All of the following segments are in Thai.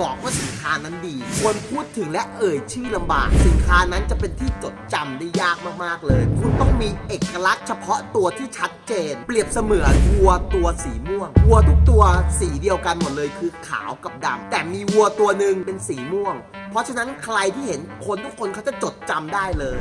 บอกว่าสินค้านั้นดี ควรพูดถึงและเอ่ยชื่อลำบาก สินค้านั้นจะเป็นที่จดจำได้ยากมากๆเลย คุณต้องมีเอกลักษณ์เฉพาะตัวที่ชัดเจน เปรียบเสมือนวัวตัวสีม่วง วัวทุกตัวสีเดียวกันหมดเลยคือขาวกับดำแต่มีวัวตัวหนึ่งเป็นสีม่วง เพราะฉะนั้นใครที่เห็นคนทุกคนเขาจะจดจำได้เลย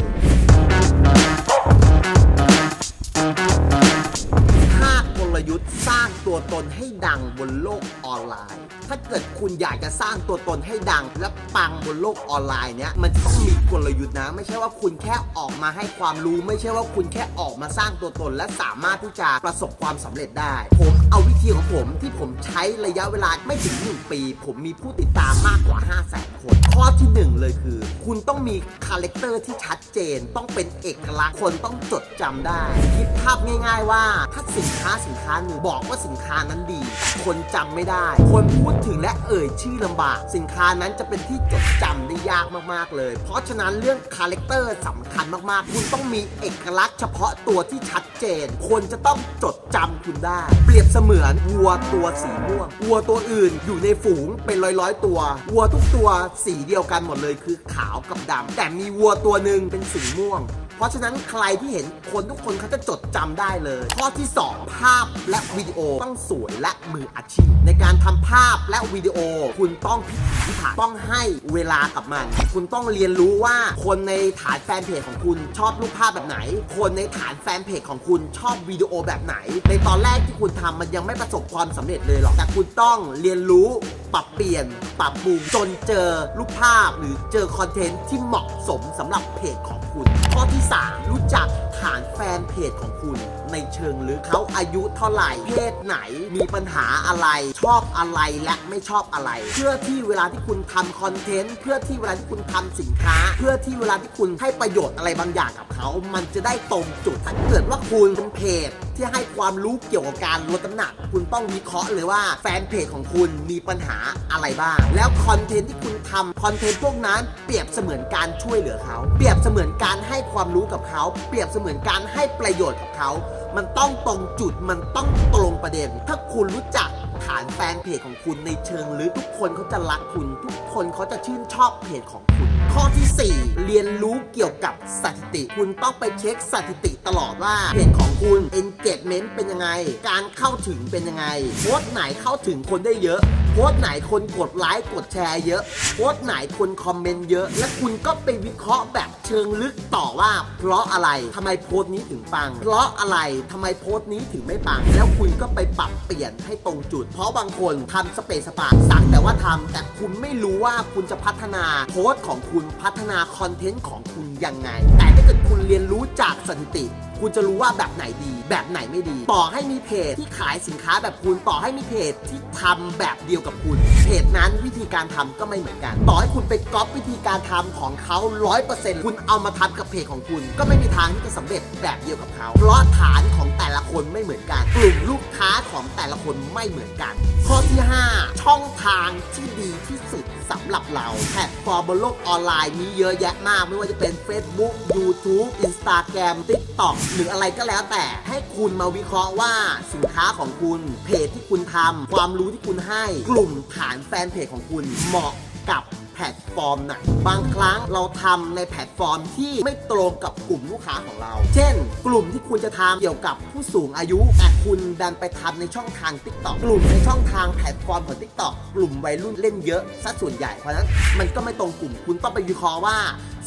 ลยุทธ์สร้างตัวตนให้ดังบนโลกออนไลน์ ถ้าเกิดคุณอยากจะสร้างตัวตนให้ดัง และปังบนโลกออนไลน์เนี้ยมันจะต้องมีกลยุทธ์นะ ไม่ใช่ว่าคุณแค่ออกมาให้ความรู้ ไม่ใช่ว่าคุณแค่ออกมาสร้างตัวตน และสามารถที่จะประสบความสำเร็จได้ ผมเอาวิธีของผมที่ผมใช้ระยะเวลาไม่ถึง1ปี ผมมีผู้ติดตามมากกว่า 5 0 0 0 0 0คนข้อที่ 1 เลยคือ คุณต้องมีคาแรคเตอร์ที่ชัดเจน ต้องเป็นเอกลักษณ์คนต้องจดจำได้คิดภาพง่าย ๆ ว่าถ้าสินค้าสินค้าหนึ่งบอกว่าสินค้านั้นดี คนจำไม่ได้ คนพูดถึงและเอ่ยชื่อลำบาก สินค้านั้นจะเป็นที่จดจำได้ยากมากๆเลย เพราะฉะนั้นเรื่องคาแรคเตอร์สำคัญมากๆ คุณต้องมีเอกลักษณ์เฉพาะตัวที่ชัดเจน คนจะต้องจดจำคุณได้ เปรียบเสมือนวัวตัวสีม่วงวัวตัวอื่นอยู่ในฝูงเป็นร้อยๆตัววัวทุกตัวสีเดียวกันหมดเลยคือขาวกับดำแต่มีวัวตัวหนึ่งเป็นสีม่วง เพราะฉะนั้นใครที่เห็นคนทุกคนเขาจะจดจำได้เลย ข้อที่ 2 ภาพและวิดีโอต้องสวยและมืออาชีพ ในการทำภาพและวิดีโอ คุณต้องพิถีพิถันต้องให้เวลากับมัน คุณต้องเรียนรู้ว่าคนในฐานแฟนเพจของคุณชอบรูปภาพแบบไหน คนในฐานแฟนเพจของคุณชอบวิดีโอแบบไหน ในตอนแรกที่คุณทำมันยังไม่ประสบความสำเร็จเลยหรอกแต่คุณต้องเรียนรู้ ปรับเปลี่ยน ปรับปรุงจนเจอรูปภาพหรือเจอคอนเทนต์ที่เหมาะสมสำหรับเพจของคุณ ข้อที่ 3 รู้จัก ฐานแฟนเพจของคุณในเชิงลึกเขาอายุเท่าไหร่เพศไหนมีปัญหาอะไร ชอบอะไรและไม่ชอบอะไร เพื่อที่เวลาที่คุณทำคอนเทนต์เพื่อที่เวลาที่คุณทำสินค้า เพื่อที่เวลาที่คุณให้ประโยชน์อะไรบางอย่างกับเขา มันจะได้ตรงจุดถ้าเกิดว่าคุณเป็นเพจที่ให้ความรู้เกี่ยวกับการลดน้ำหนัก คุณต้องวิเคราะห์เลยว่าแฟนเพจของคุณมีปัญหาอะไรบ้าง แล้วคอนเทนต์ที่คุณทำคอนเทนต์พวกนั้น เปรียบเสมือนการช่วยเหลือเขา เปรียบเสมือนการให้ความรู้กับเขา เปรียบเสหมือนการให้ประโยชน์กับเขา มันต้องตรงจุดมันต้องตรงประเด็น ถ้าคุณรู้จักฐานแฟนเพจของคุณในเชิงลึกทุกคนเขาจะรักคุณ ทุกคนเขาจะชื่นชอบเพจของคุณ ข้อที่ 4 เรียนรู้เกี่ยวกับสถิติ คุณต้องไปเช็คสถิติตลอดว่าเพจของคุณ engagement เป็นยังไง การเข้าถึงเป็นยังไงโพสต์ไหนเข้าถึงคนได้เยอะโพสต์ไหนคนกดไลค์กดแชร์เยอะโพสต์ไหนคนคอมเมนต์เยอะ และคุณก็ไปวิเคราะห์แบบเชิงลึกต่อว่า เพราะอะไรทำไมโพสต์นี้ถึงปัง เพราะอะไรทำไมโพสต์นี้ถึงไม่ปัง แล้วคุณก็ไปปรับเปลี่ยนให้ตรงจุด เพราะบางคนทำสเปซสปาสั่งแต่ว่าทำแต่คุณไม่รู้ว่าคุณจะพัฒนาโพสต์ของคุณพัฒนาคอนเทนต์ของคุณยังไง แต่ถ้าเกิดคุณเรียนรู้จากสถิติคุณจะรู้ว่าแบบไหนดี แบบไหนไม่ดี ต่อให้มีเพจที่ขายสินค้าแบบคุณต่อให้มีเพจที่ทำแบบเดียวกับคุณ เพจนั้นวิธีการทำก็ไม่เหมือนกัน ต่อให้คุณไปก๊อปวิธีการทำของเขา100%คุณเอามาทำกับเพจของคุณ ก็ไม่มีทางที่จะสำเร็จแบบเดียวกับเขาเพราะฐานของแต่ละคนไม่เหมือนกัน กลุ่มลูกค้าของแต่ละคนไม่เหมือนกัน ข้อที่ 5 ช่องทางที่ดีที่สุดสำ หรับเราแพลตฟอร์มบนโลกออนไลน์มีเยอะแยะมาก ไม่ว่าจะเป็น Facebook YouTube Instagram TikTok หรืออะไรก็แล้วแต่ให้คุณมาวิเคราะห์ว่าสินค้าของคุณ เพจที่คุณทำความรู้ที่คุณให้ กลุ่มฐานแฟนเพจของคุณเหมาะกับ ลตฟอร์มไหน บางครั้งเราทำในแพลตฟอร์มที่ไม่ตรงกับกลุ่มลูกค้าของเรา เช่น กลุ่มที่คุณจะทำเกี่ยวกับผู้สูงอายุ แต่คุณดันไปทำในช่องทาง t ิ k t o k กลุ่มในช่องทางแพลตฟอร์มของ t ิ k t o k กลุ่มวัยรุ่นเล่นเยอะซะส่วนใหญ่ เพราะฉะนั้นมันก็ไม่ตรงกลุ่ม คุณต้องไปวิเคราะห์ว่า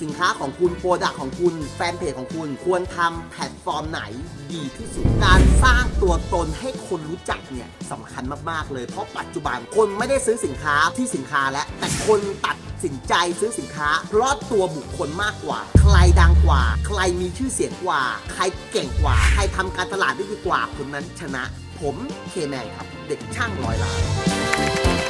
สินค้าของคุณโปรดักของคุณ แฟนเพจของคุณควรทำแพลตฟอร์มไหนดีที่สุด การสร้างตัวตนให้คนรู้จักเนี่ยสำคัญมากๆเลย เพราะปัจจุบันคนไม่ได้ซื้อสินค้าที่สินค้าแล้วแต่คนตัดสินใจซื้อสินค้า เพราะตัวบุคคลมากกว่า ใครดังกว่า ใครมีชื่อเสียงกว่า ใครเก่งกว่า ใครทำการตลาดได้ดีกว่าคนนั้นชนะ ผมเคแมนครับ เด็กช่างร้อยล้าน